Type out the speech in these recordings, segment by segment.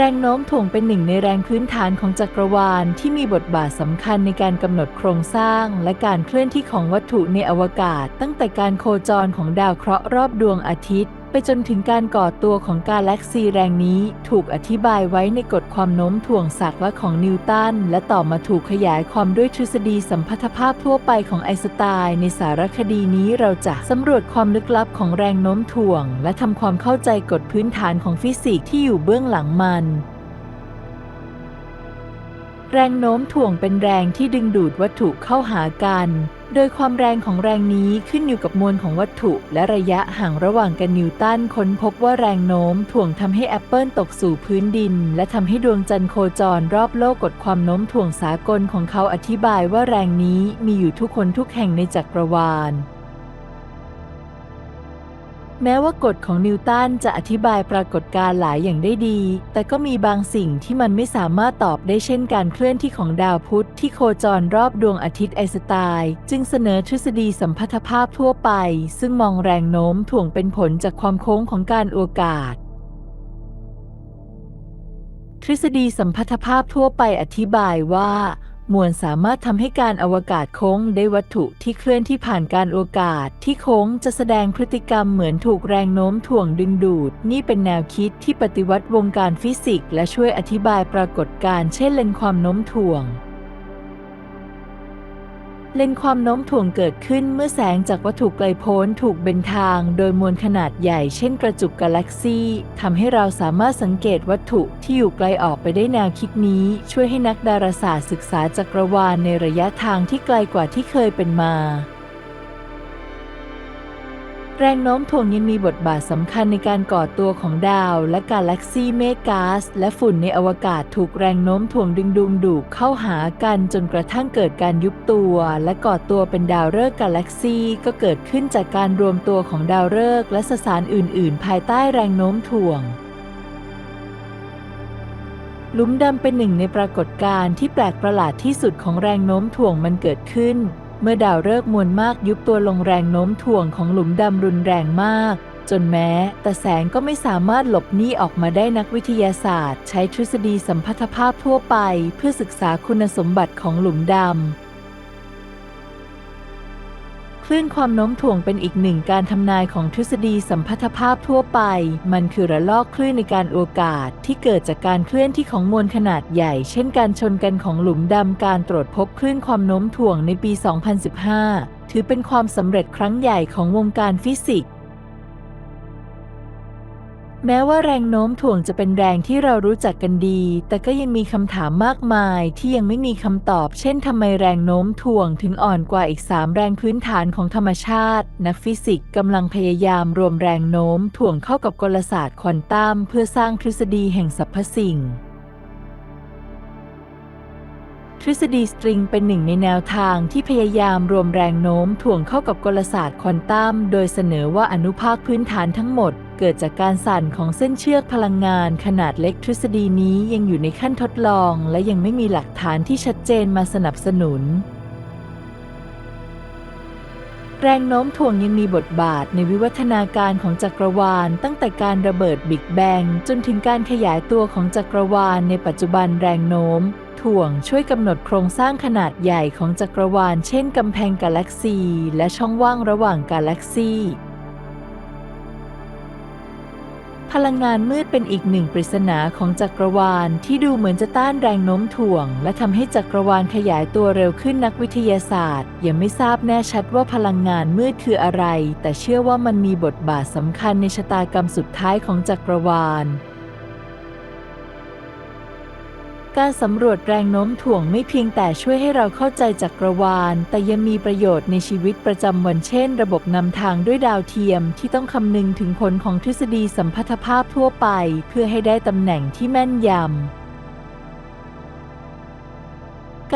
แรงโน้มถ่วงเป็นหนึ่งในแรงพื้นฐานของจักรวาลที่มีบทบาทสำคัญในการกำหนดโครงสร้างและการเคลื่อนที่ของวัตถุในอวกาศ ตั้งแต่การโคจรของดาวเคราะห์รอบดวงอาทิตย์ไปจนถึงการก่อตัวของกาแล็กซีแรงนี้ถูกอธิบายไว้ในกฎความโน้มถ่วงศักดิ์และของนิวตัน และต่อมาถูกขยายความด้วยทฤษฎีสัมพัทธภาพทั่วไปของไอน์สไตน์ในสารคดีนี้เราจะสำรวจความลึกลับของแรงโน้มถ่วง และทำความเข้าใจกฎพื้นฐานของฟิสิกส์ที่อยู่เบื้องหลังมันแรงโน้มถ่วงเป็นแรงที่ดึงดูดวัตถุเข้าหากัน โดยความแรงของแรงนี้ขึ้นอยู่กับมวลของวัตถุและระยะห่างระหว่างกันนิวตันค้นพบว่าแรงโน้มถ่วงทำให้แอปเปิลตกสู่พื้นดิน และทำให้ดวงจันทร์โคจรรอบโลกกฎความโน้มถ่วงสากลของเขาอธิบายว่าแรงนี้มีอยู่ทุกคนทุกแห่งในจักรวาล แม้ว่ากฎของนิวตันจะอธิบายปรากฏการณ์หลายอย่างได้ดี แต่ก็มีบางสิ่งที่มันไม่สามารถตอบได้เช่นการเคลื่อนที่ของดาวพุธที่โคจรรอบดวงอาทิตย์ไอน์สไตน์จึงเสนอทฤษฎีสัมพัทธภาพทั่วไป ซึ่งมองแรงโน้มถ่วงเป็นผลจากความโค้งของการอวกาศทฤษฎีสัมพัทธภาพทั่วไปอธิบายว่า มวลสามารถทำให้การอวกาศโค้งได้วัตถุที่เคลื่อนที่ผ่านการอวกาศที่โค้งจะแสดงพฤติกรรมเหมือนถูกแรงโน้มถ่วงดึงดูด นี่เป็นแนวคิดที่ปฏิวัติวงการฟิสิกส์และช่วยอธิบายปรากฏการณ์เช่นเลนความโน้มถ่วง เลนความโน้มถ่วงเกิดขึ้นเมื่อแสงจากวัตถุไกลโพ้นถูกเบนทางโดยมวลขนาดใหญ่เช่นกระจุกกาแล็กซีทำให้เราสามารถสังเกตวัตถุที่อยู่ไกลออกไปได้แนวคิดนี้ ช่วยให้นักดาราศาสตร์ศึกษาจักรวาลในระยะทางที่ไกลกว่าที่เคยเป็นมา แรงโน้มถ่วงยังมีบทบาทสำคัญในการก่อตัวของดาว และกาแล็กซีเมฆก๊าซและฝุ่นในอวกาศถูกแรงโน้มถ่วงดึงดูงดูดเข้าหากันจนกระทั่งเกิดการยุบตัว และก่อตัวเป็นดาวฤกษ์กาแล็กซีก็เกิดขึ้นจากการรวมตัวของดาวฤกษ์และสสารอื่น ๆ ภายใต้แรงโน้มถ่วงหลุมดำเป็นหนึ่งในปรากฏการณ์ที่แปลกประหลาดที่สุดของแรงโน้มถ่วงมันเกิดขึ้น เมื่อดาวฤกษ์มวลมากยุบตัวลงแรงโน้มถ่วงของหลุมดำรุนแรงมาก จนแม้แต่แสงก็ไม่สามารถหลบหนีออกมาได้นักวิทยาศาสตร์ ใช้ทฤษฎีสัมพัทธภาพทั่วไป เพื่อศึกษาคุณสมบัติของหลุมดำ คลื่นความโน้มถ่วงเป็นอีกหนึ่งการทำนายของทฤษฎีสัมพัทธภาพทั่วไป มันคือระลอกคลื่นในการอวกาศที่เกิดจากการเคลื่อนที่ของมวลขนาดใหญ่ เช่นการชนกันของหลุมดำการตรวจพบคลื่นความโน้มถ่วงในปี 2015 ถือเป็นความสำเร็จครั้งใหญ่ของวงการฟิสิกส์ แม้ว่าแรงโน้มถ่วงจะเป็นแรงที่เรารู้จักกันดี แต่ก็ยังมีคำถามมากมายที่ยังไม่มีคำตอบ เช่นทำไมแรงโน้มถ่วงถึงอ่อนกว่าอีก 3 แรงพื้นฐานของธรรมชาติ นักฟิสิกส์กำลังพยายามรวมแรงโน้มถ่วงเข้ากับกลศาสตร์ควอนตัมเพื่อสร้างทฤษฎีแห่งสรรพสิ่ง ทฤษฎีสตริงเป็นหนึ่งในแนวทางที่พยายามรวมแรงโน้มถ่วงเข้ากับกลศาสตร์ควอนตัม โดยเสนอว่าอนุภาคพื้นฐานทั้งหมด เกิดจากการสั่นของเส้นเชือกพลังงานขนาดเล็กทฤษฎีนี้ยังอยู่ในขั้นทดลอง และยังไม่มีหลักฐานที่ชัดเจนมาสนับสนุน แรงโน้มถ่วงยังมีบทบาทในวิวัฒนาการของจักรวาล ตั้งแต่การระเบิดบิ๊กแบงจนถึงการขยายตัวของจักรวาลในปัจจุบันแรงโน้ม ถ่วงช่วยกำหนดโครงสร้างขนาดใหญ่ของจักรวาล เช่นกำแพงกาแล็กซี และช่องว่างระหว่างกาแล็กซีพลังงานมืดเป็นอีกหนึ่งปริศนาของจักรวาลที่ดูเหมือนจะต้านแรงโน้มถ่วง และทำให้จักรวาลขยายตัวเร็วขึ้นนักวิทยาศาสตร์ ยังไม่ทราบแน่ชัดว่าพลังงานมืดคืออะไร แต่เชื่อว่ามันมีบทบาทสำคัญในชะตากรรมสุดท้ายของจักรวาล การสำรวจแรงโน้มถ่วงไม่เพียงแต่ช่วยให้เราเข้าใจจักรวาล แต่ยังมีประโยชน์ในชีวิตประจำวันเช่น ระบบนำทางด้วยดาวเทียมที่ต้องคำนึงถึงผลของทฤษฎีสัมพัทธภาพทั่วไป เพื่อให้ได้ตำแหน่งที่แม่นยำ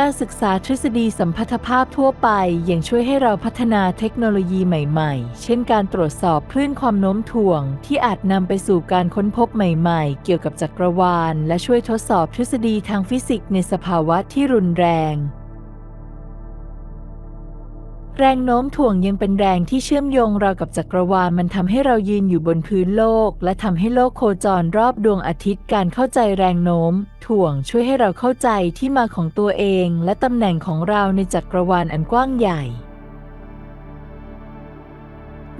การศึกษาทฤษฎีสัมพัทธภาพทั่วไปยังช่วยให้เราพัฒนาเทคโนโลยีใหม่ๆ เช่นการตรวจสอบคลื่นความโน้มถ่วง ที่อาจนำไปสู่การค้นพบใหม่ๆ เกี่ยวกับจักรวาล และช่วยทดสอบทฤษฎีทางฟิสิกส์ในสภาวะที่รุนแรง แรงโน้มถ่วงยังเป็นแรงที่เชื่อมโยงเรากับจักรวาลมันทำให้เรายืนอยู่บนพื้นโลก และทำให้โลกโคจรรอบดวงอาทิตย์การเข้าใจแรงโน้ม ถ่วงช่วยให้เราเข้าใจที่มาของตัวเอง และตำแหน่งของเราในจักรวาลอันกว้างใหญ่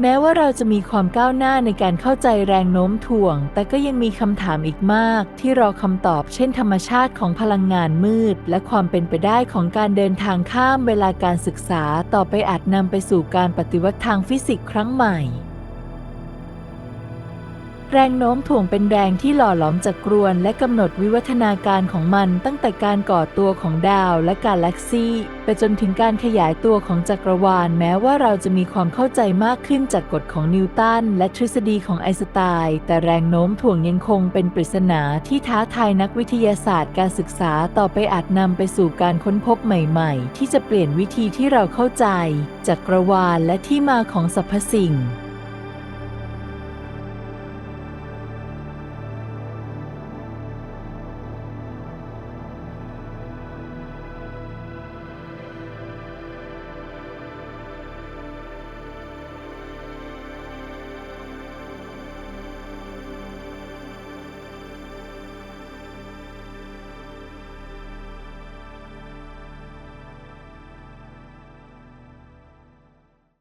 แม้ว่าเราจะมีความก้าวหน้าในการเข้าใจแรงโน้มถ่วง แต่ก็ยังมีคำถามอีกมาก ที่รอคำตอบเช่นธรรมชาติของพลังงานมืด และความเป็นไปได้ของการเดินทางข้ามเวลาการศึกษา ต่อไปอาจนำไปสู่การปฏิวัติทางฟิสิกส์ครั้งใหม่ แรงโน้มถ่วงเป็นแรงที่หล่อหลอมจักรวาลและกำหนดวิวัฒนาการของมันตั้งแต่การก่อตัวของดาวและกาแล็กซีไปจนถึงการขยายตัวของจักรวาลแม้ว่าเราจะมีความเข้าใจมากขึ้นจากกฎของนิวตันและทฤษฎีของไอน์สไตน์แต่แรงโน้มถ่วงยังคงเป็นปริศนาที่ท้าทายนักวิทยาศาสตร์การศึกษาต่อไปอาจนำไปสู่การค้นพบใหม่ๆ ที่จะเปลี่ยนวิธีที่เราเข้าใจ จักรวาลและที่มาของสรรพสิ่ง